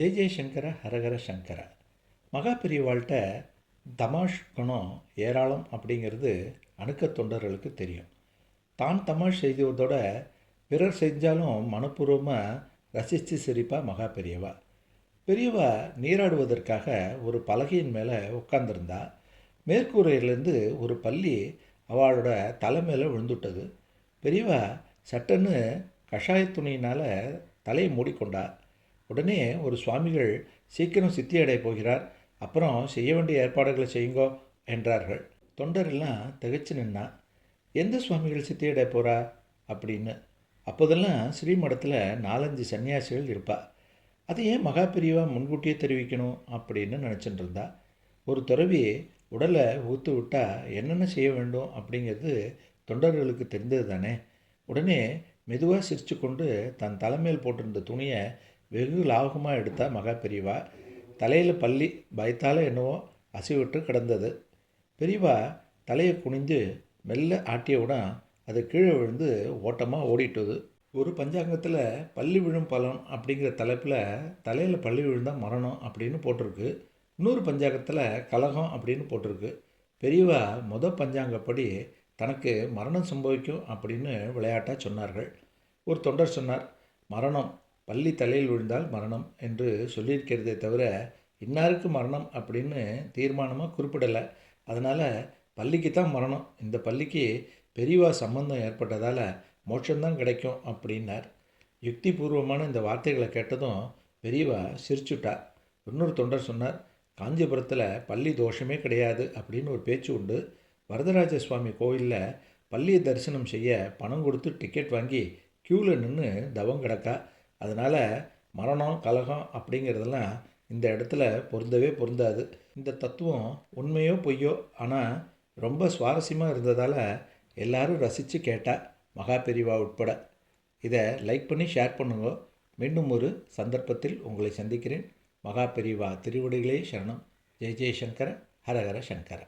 ஜெய் ஜெய் சங்கர ஹரஹர சங்கர மகா பெரியவாள்கிட்ட தமாஷ் குணம் ஏராளம் அப்படிங்கிறது அணுக்க தொண்டர்களுக்கு தெரியும். தான் தமாஷ் செய்ததோட பிறர் செஞ்சாலும் மனப்பூர்வமாக ரசித்து சிரிப்பா மகா பெரியவா பெரியவா நீராடுவதற்காக ஒரு பலகையின் மேலே உட்கார்ந்துருந்தா மேற்கூரையிலேருந்து ஒரு பள்ளி அவளோட தலை மேலே விழுந்துட்டது. பெரியவா சட்டன்னு கஷாய துணியினால் தலையை மூடிக்கொண்டா உடனே ஒரு சுவாமிகள் சீக்கிரம் சித்தி அடைய போகிறார். அப்புறம் செய்ய வேண்டிய ஏற்பாடுகளை செய்யுங்கோ என்றார்கள். தொண்டரெல்லாம் திகைச்சு நின்னா எந்த சுவாமிகள் சித்தி அடைய போகிறா அப்படின்னு. அப்போதெல்லாம் ஸ்ரீமடத்தில் நாலஞ்சு சன்னியாசிகள் இருப்பா அதை ஏன் மகா பெரியவா முன்கூட்டியே தெரிவிக்கணும்? அப்படின்னு நினச்சிட்டு இருந்தா ஒரு துறவி உடலை ஊற்று விட்டால் என்னென்ன செய்ய வேண்டும் அப்படிங்கிறது தொண்டர்களுக்கு தெரிந்தது தானே உடனே மெதுவாக சிரித்து கொண்டு தன் தலைமையில் போட்டிருந்த துணியை வெகு லாபகமாக எடுத்தால் மகா பெரியவா. தலையில் பள்ளி பயத்தால் என்னவோ அசைவிட்டு கிடந்தது. பெரியவா தலையை குனிந்து மெல்ல ஆட்டியவுடன் அது கீழே விழுந்து ஓட்டமாக ஓடிட்டுது. ஒரு பஞ்சாங்கத்தில் பள்ளி விழும் பலன் அப்படிங்கிற தலைப்பில் தலையில் பள்ளி விழுந்தால் மரணம் அப்படின்னு போட்டிருக்கு. இன்னொரு பஞ்சாங்கத்தில் கலகம் அப்படின்னு போட்டிருக்கு. பெரியவா முத பஞ்சாங்கப்படி தனக்கு மரணம் சம்பவிக்கும் அப்படின்னு விளையாட்டாக சொன்னார்கள். ஒரு தொண்டர் சொன்னார் மரணம் பள்ளி தலையில் விழுந்தால் மரணம் என்று சொல்லியிருக்கிறதே தவிர இன்னாருக்கு மரணம் அப்படின்னு தீர்மானமாக குறிப்பிடலை. அதனால் பள்ளிக்கு தான் மரணம். இந்த பள்ளிக்கு பெரியவா சம்பந்தம் ஏற்பட்டதால் மோட்சம்தான் கிடைக்கும் அப்படின்னார். யுக்தி பூர்வமான இந்த வார்த்தைகளை கேட்டதும் பெரியவா சிரிச்சுட்டார் இன்னொரு தொண்டர் சொன்னார் காஞ்சிபுரத்தில் பள்ளி தோஷமே கிடையாது அப்படின்னு ஒரு பேச்சு உண்டு. வரதராஜ சுவாமி கோவிலில் பள்ளியை தரிசனம் செய்ய பணம் கொடுத்து டிக்கெட் வாங்கி க்யூவில் நின்று தவம் கிடக்கா. அதனால் மரணம் கலகம் அப்படிங்கிறதெல்லாம் இந்த இடத்துல பொருந்தவே பொருந்தாது. இந்த தத்துவம் உண்மையோ பொய்யோ ஆனால் ரொம்ப சுவாரஸ்யமாக இருந்ததால் எல்லாரும் ரசித்து கேட்டால் மகா பெரிவா உட்பட. இதை லைக் பண்ணி ஷேர் பண்ணுங்க. மீண்டும் ஒரு சந்தர்ப்பத்தில் உங்களை சந்திக்கிறேன். மகா பெரிவா திருவடிகளே சரணம். ஜெய் ஜெய்சங்கர ஹரஹர சங்கர.